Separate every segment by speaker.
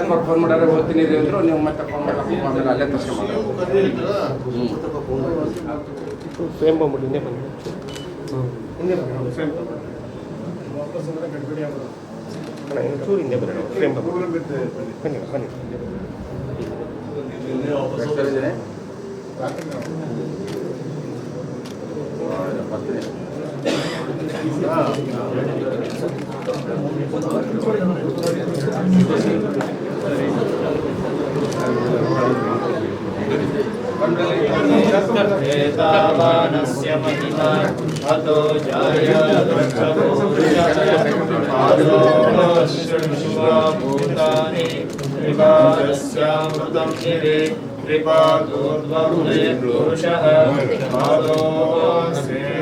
Speaker 1: ಎಲ್ಲ ಫೋನ್ ಮಾಡಾರೆ ಓದ್ತೀನಿ ಅಂದರು ನೀವು ಮತ್ತೆ ಫೋನ್ ಮಾಡಕ್ಕೆ ಆಮೇಲೆ ಅಲ್ಲೇ ತರ್ಸ್ಕೊಂಬಂದ್ರು
Speaker 2: ಫ್ರೇಮ್ ಬಂದ್ಬಿಟ್ಟು ಹಿಂದೆ ಬನ್ನಿ ಹಿಂದೆ ಬನ್ನಿ ಫ್ರೇಮ್ ಅಣ್ಣ ಇನ್ನೊಂಚೂರು ಹಿಂದೆ ಬರೋಣ ಫ್ರೇಮ್ ಬನ್ನಿ. ಬನ್ನಿ
Speaker 3: वेदावानस्य महिमा अतो जायभूतानि कृपादस्यामृतं शिरे कृपादोद्वरुणे पुरुषः पादो
Speaker 1: श्री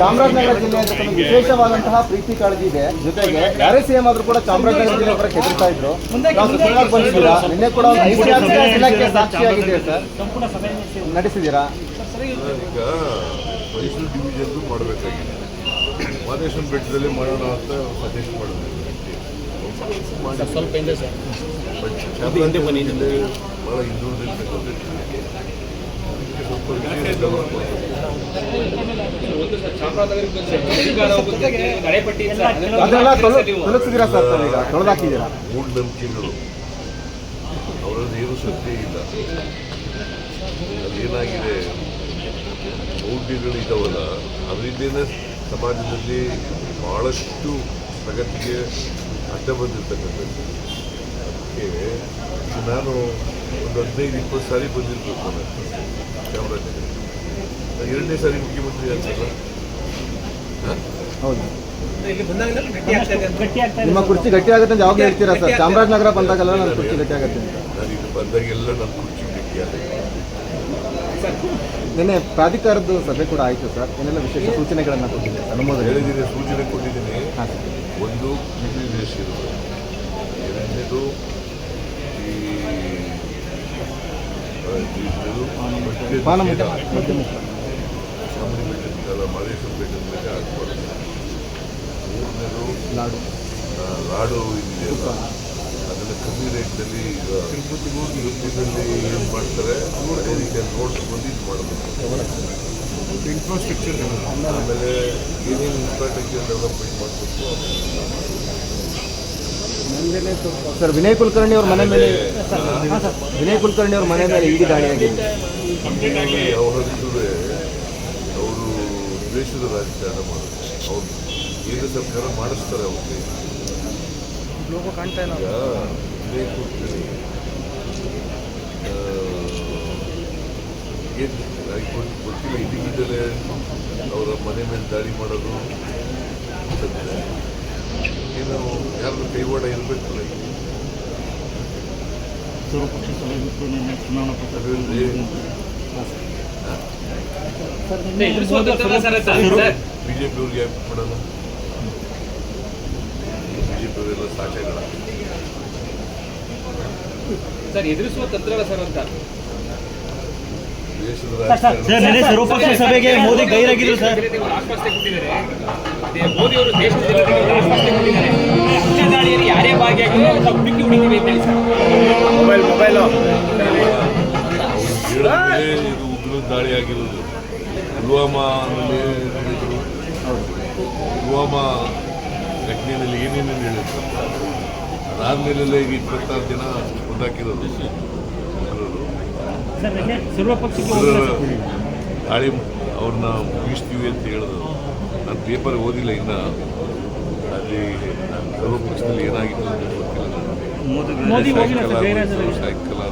Speaker 4: ಚಾಮರಾಜನಗರ ಜಿಲ್ಲೆ ಅಂತ ಒಂದು ವಿಶೇಷವಾದಂತಹ ಪ್ರೀತಿ ಕಾಳಜಿ ಇದೆ. ಜೊತೆಗೆ ಯಾರೇ ಸಿಎಂ ಆದ್ರೂ ಕೂಡ ಚಾಮರಾಜನಗರ ಜಿಲ್ಲೆ ಪರ ಹೆದರ್ತಾ ಇದ್ರು. ನಾವು ಸುಧಾರಣೆ ಬಂದಿದ್ದೀರಾ? ನಿನ್ನೆ ಕೂಡ ಒಂದು ಐತಿಹಾಸಿಕ ದಿನಕ್ಕೆ ಸಾಕ್ಷಿಯಾಗಿದೆ ಸರ್. ನಡೆಸಿದ್ದೀರಾ?
Speaker 5: ಈಗ ಮೈಸೂರು ಡಿವಿಷನ್ದು ಮಾಡಬೇಕಾಗಿದೆ. ಮಾದೇಶ್ವರ ಬೆಟ್ಟದಲ್ಲಿ ಮಾಡೋಣ ಅಂತ ಸಜೆಸ್ಟ್ ಮಾಡಿದ್ವಿ
Speaker 2: ಸ್ವಲ್ಪ ಹಿಂದೆ ಸರ್.
Speaker 5: ಬಟ್
Speaker 2: ಹಿಂದೆ ಬನ್ನಿ.
Speaker 5: ಭಾಳ ಹಿಂದುಳಿದಿರ್ತಕ್ಕಂಥ ಸ್ವಲ್ಪ
Speaker 4: ತೊಲಗಿಸಿದ್ದೀರಾ ಸರ್
Speaker 5: ಅವರಲ್ಲಿ ಇಲ್ಲ ಅದೇನಾಗಿದೆ ಮೌಢ್ಯಗಳಿದ್ದಾವಲ್ಲ ಅದರಿಂದನೇ ಸಮಾಜದಲ್ಲಿ ಬಹಳಷ್ಟು ಪ್ರಗತಿಗೆ ಅಡ್ಡ ಬಂದಿರ್ತಕ್ಕಂಥದ್ದು ಅದಕ್ಕೆ ನಾನು ಒಂದು ಹದಿನೈದು ಇಪ್ಪತ್ತು ಸಾರಿ ಬಂದಿರಬೇಕು ನಾನು ನಾನು ಎರಡನೇ ಸಾರಿ ಮುಖ್ಯಮಂತ್ರಿ ಆಗ್ತಲ್ಲ
Speaker 4: ಹೌದು. ನಿಮ್ಮ ಕುರ್ಚಿ ಗಟ್ಟಿ ಆಗುತ್ತೆ ಅಂತ ಯಾವಾಗ ಹೇಳ್ತೀರಾ ಸರ್? ಚಾಮರಾಜನಗರ ಬಂದಾಗೆಲ್ಲ ನನ್ನ ಕುರ್ಚಿ ಗಟ್ಟಿ ಆಗುತ್ತೆ ಅಂತ.
Speaker 5: ನಾನು ಇದು ಬಂದಾಗೆಲ್ಲ ನನ್ನ ಕುರ್ಚಿ ಗಟ್ಟಿಯಾದೆ
Speaker 4: ನಿನ್ನೆ ಪ್ರಾಧಿಕಾರದ ಸಭೆ ಕೂಡ ಆಯಿತು ಸರ್. ಏನೆಲ್ಲ ವಿಶೇಷ ಸೂಚನೆಗಳನ್ನು ಕೊಟ್ಟಿದೆ ಅನುಮೋದನೆ.
Speaker 5: ಹೇಳಿದ್ದೀನಿ ಸೂಚನೆ ಕೊಟ್ಟಿದ್ದೀನಿ. ಒಂದು ರೇಸ್ ಇರೋದು ಎರಡನೇದು ಈ ಆ, ಕಾಲ ಬೇಕಂದ್ರೆ ಮೂರನೇದು
Speaker 4: ಲಾಡು
Speaker 5: ಲಾಡು ಇದೆಯಲ್ಲ ಅದೆಲ್ಲ ಕಮ್ಮಿ ರೇಟ್ನಲ್ಲಿ ಈಗ ತಿರುಪತಿನಲ್ಲಿ ಏನು ಮಾಡ್ತಾರೆ? ಅದೇ ನೋಟ್ಸ್ ಬಂದು ಇದು ಮಾಡಬೇಕು. ಇನ್ಫ್ರಾಸ್ಟ್ರಕ್ಚರ್ ಆಮೇಲೆ ಏನೇನು ಇನ್ಫ್ರಾಸ್ಟ್ರಕ್ಚರ್ ಡೆವಲಪ್ಮೆಂಟ್ ಮಾಡಬೇಕು
Speaker 4: ಸರ್ ವಿನಯ್ ಕುಲಕರ್ಣಿ ಅವ್ರ ಮನೆ ಮೇಲೆ ಸರ್. ವಿನಯ್ ಕುಲಕರ್ಣಿ ಅವ್ರ ಮನೆ ಮೇಲೆ ಇಡೀ ದಾಳಿಯಾಗಿದೆ
Speaker 5: ಆಗಿದೆ. ದ್ವೇಷದ ರಾಜಕಾರಣ ಮಾಡೋದು ಅವ್ರು ಕೇಂದ್ರ ಸರ್ಕಾರ ಮಾಡಿಸ್ತಾರೆ ಅವ್ರಿಗೆ ಗೊತ್ತಿಲ್ಲ ಇದೀಗಿದ್ದರೆ ಅವರ ಮನೆ ಮೇಲೆ ದಾಳಿ ಮಾಡೋದು. ಏನು ಯಾರು ಕೈವಾಡ ಇರಬೇಕಲ್ಲ ಅದರಲ್ಲಿ ಬಿಜೆಪಿ ಅವ್ರಿಗೆ ಯಾಕೆ ಮಾಡಲ್ಲ ಬಿಜೆಪಿ ಅವರೆಲ್ಲ ಸಾಕಾಗಲ್ಲ
Speaker 1: ಸರ್ ಎದುರಿಸುವ ತಂತ್ರಗಳ ಸರ್ ಅಂತ
Speaker 2: ಸರ್ವಪಕ್ಷ ಸಭೆಗೆ ಮೋದಿ ಗೈರಾಗಿದ್ರು ಸರ್
Speaker 1: ಮೋದಿ ಅವರು ದೇಶದ ಜನತೆಗೆ
Speaker 5: ಪುಲ್ವಾಮಾನಲ್ಲಿ ಹೇಳಿದ್ರು. ಪುಲ್ವಾಮಾ ಘಟನೆಯಲ್ಲಿ ಏನೇನೇನು ಹೇಳಿದ್ರು? ಅದಾದಮೇಲೆ ಈಗ ಇಪ್ಪತ್ತಾರು ಜನ ಉಗ್ರರ ದಾಳಿ ಅವ್ರನ್ನ ಮುಗಿಸ್ತೀವಿ ಅಂತ ಹೇಳಿದ್ರು. ನಾನು ಪೇಪರ್ ಓದಿಲ್ಲ ಇನ್ನ. ಅಲ್ಲಿ ಸರ್ವಪಕ್ಷದಲ್ಲಿ ಏನಾಗಿತ್ತು ಅಂತ ಗೊತ್ತಿಲ್ಲ. ಸಾಯಂಕಾಲ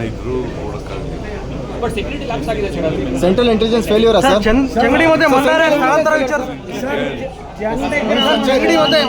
Speaker 2: ಗೈರಾಜರು
Speaker 5: ನೋಡಕ್ಕಾಗಲಿಲ್ಲ.
Speaker 4: Central intelligence failure sir
Speaker 2: Changadi ಮತ್ತೆ ಮಲ್ಲಾರೆ ಸ್ಥಳಾಂತರ ವಿಚಾರ ಚಂಗಡಿ ಮತ್ತೆ